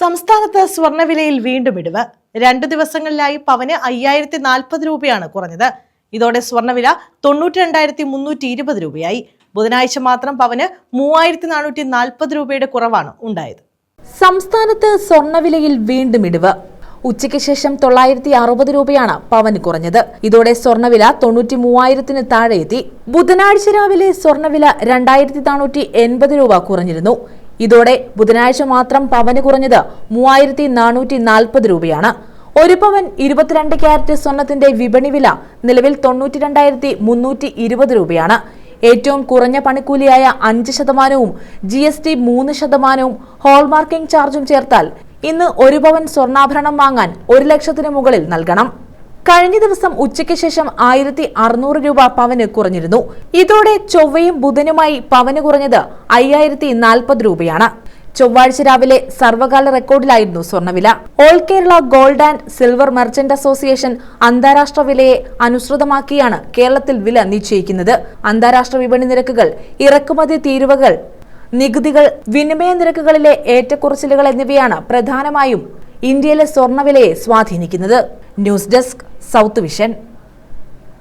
സംസ്ഥാനത്ത് സ്വർണവിലയിൽ വീണ്ടും ഇടിവ്. രണ്ടു ദിവസങ്ങളിലായി പവന് അയ്യായിരത്തി നാൽപ്പത് രൂപയാണ് കുറഞ്ഞത്. ഇതോടെ സ്വർണവില തൊണ്ണൂറ്റി രണ്ടായിരത്തി മുന്നൂറ്റി ഇരുപത് രൂപയായി. ബുധനാഴ്ച മാത്രം പവന് മൂവായിരത്തി നാനൂറ്റി നാൽപ്പത് രൂപയുടെ കുറവാണ് ഉണ്ടായത്. സംസ്ഥാനത്ത് സ്വർണവിലയിൽ വീണ്ടും ഇടിവ്. ഉച്ചയ്ക്ക് ശേഷം തൊള്ളായിരത്തി അറുപത് രൂപയാണ് പവന് കുറഞ്ഞത്. ഇതോടെ സ്വർണവില തൊണ്ണൂറ്റി മൂവായിരത്തിന് താഴെ എത്തി ബുധനാഴ്ച രാവിലെ സ്വർണവില രണ്ടായിരത്തി നാനൂറ്റി എൺപത് രൂപ കുറഞ്ഞിരുന്നു. ഇതോടെ ബുധനാഴ്ച മാത്രം പവന് കുറഞ്ഞത് മൂവായിരത്തി നാനൂറ്റി നാൽപ്പത് രൂപയാണ്. ഒരു പവൻ ഇരുപത്തിരണ്ട് ക്യാരറ്റ് സ്വർണത്തിന്റെ വിപണി വില നിലവിൽ തൊണ്ണൂറ്റി രണ്ടായിരത്തി മുന്നൂറ്റി ഇരുപത് രൂപയാണ്. ഏറ്റവും കുറഞ്ഞ പണിക്കൂലിയായ അഞ്ച് ശതമാനവും ജി എസ് ടി മൂന്ന് ശതമാനവും ഹോൾമാർക്കിംഗ് ചാർജും ചേർത്താൽ ഇന്ന് ഒരു പവൻ സ്വർണാഭരണം വാങ്ങാൻ ഒരു ലക്ഷത്തിന് മുകളിൽ നൽകണം. കഴിഞ്ഞ ദിവസം ഉച്ചയ്ക്ക് ശേഷം ആയിരത്തി അറുന്നൂറ് രൂപ പവന് കുറഞ്ഞിരുന്നു. ഇതോടെ ചൊവ്വയും ബുധനുമായി പവന് കുറഞ്ഞത് അയ്യായിരത്തി നാൽപ്പത് രൂപയാണ്. ചൊവ്വാഴ്ച രാവിലെ സർവകാല റെക്കോർഡിലായിരുന്നു സ്വർണവില all Kerala gold and silver merchant association അന്താരാഷ്ട്ര വിലയെ അനുസൃതമാക്കിയാണ് കേരളത്തിൽ വില നിശ്ചയിക്കുന്നത്. അന്താരാഷ്ട്ര വിപണി നിരക്കുകൾ ഇറക്കുമതി തീരുവകൾ നികുതികൾ വിനിമയ നിരക്കുകളിലെ ഏറ്റക്കുറച്ചിലുകൾ എന്നിവയാണ് പ്രധാനമായും ഇന്ത്യയിലെ സ്വർണവിലയെ സ്വാധീനിക്കുന്നത്. News desk south vision